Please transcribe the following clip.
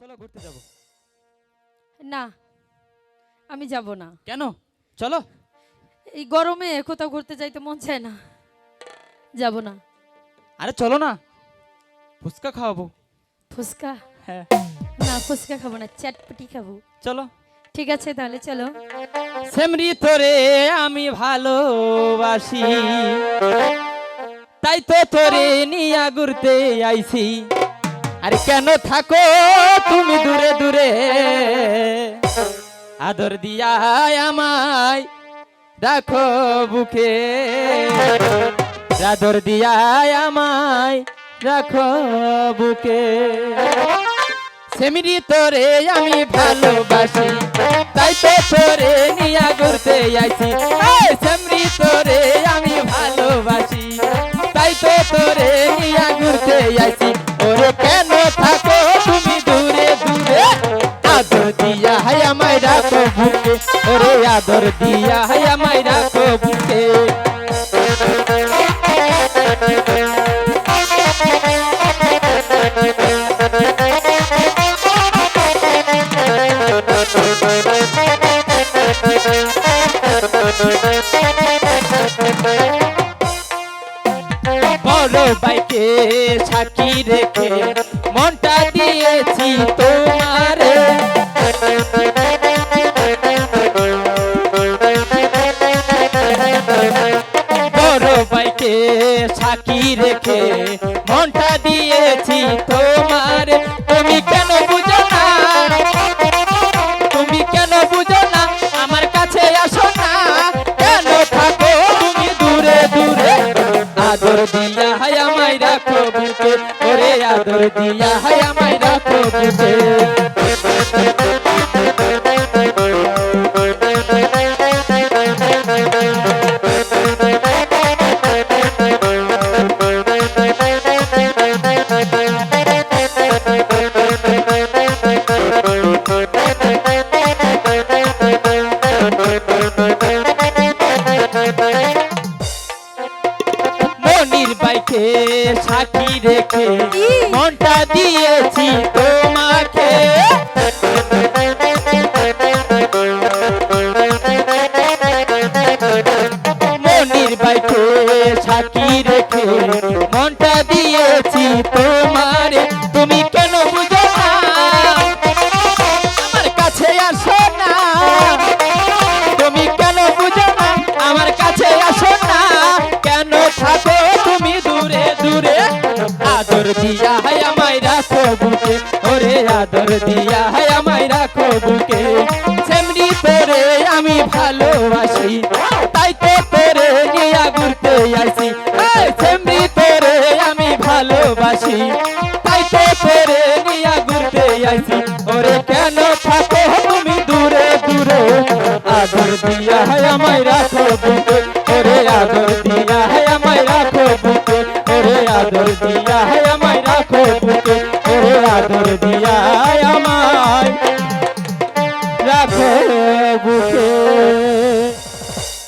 চলো ঘুরতে যাব। না আমি যাব না। কেন? চলো। এই গরমে কোথাও ঘুরতে যাইতে মন চায় না। যাব না। আরে চলো না। ফুচকা খাওয়াবো। ফুচকা? হ্যাঁ। না ফুচকা খাব না চাটপটি খাব। চলো। ঠিক আছে তাহলে চলো। সেমরি তোরে আমি ভালোবাসি। তাই তো তোরে নিয়া ঘুরতে আইছি। আরে কেন থাকো তুমি দূরে দূরে? আদর দিয়া আমায় রাখো বুকে। আদর দিয়া আমায় রাখো বুকে। সেমিরি তোরে আমি ভালোবাসি, তাই তো তোরে নিয়া ঘুরতে আইছি। আদর দিয়া হাই আমায় রাখো বড় বাইকে সাক্ষী রেখে মনটা দিয়েছি তোমারে সাক্ষী রেখে মনটা দিয়েছি তোমারে। তুমি কেন বুঝো না? তুমি কেন বুঝো না? আমার কাছে আসো না। কেন থাকো তুমি দূরে দূরে? আদর দিয়া হাই আমায় রাখো বুকে। ওরে আদর দিয়া হাই আমায় রাখো বুকে। মনির বাইকে সাক্ষী রেখে মনটা দিয়েছি তোমাকে দিয়া হাই আমায় রাখো বুকে। ওরে আদর দিয়া হাই আমায় রাখো বুকে। সেমনি তোরে আমি ভালোবাসি। তাই তো তোরে নিয়া ঘুরতে আসি সেমনি তোরে আমি ভালোবাসি। তাই তো তোরে নিয়া ঘুরতে আসি ওরে কেন থাকো তুমি দূরে দূরে? আদর দিয়া হয় আমায় রাখো বুকে। ওরে আদর দিয়া হয় আমায় রাখো বুকে। ওরে আদর দিয়া হয় আদর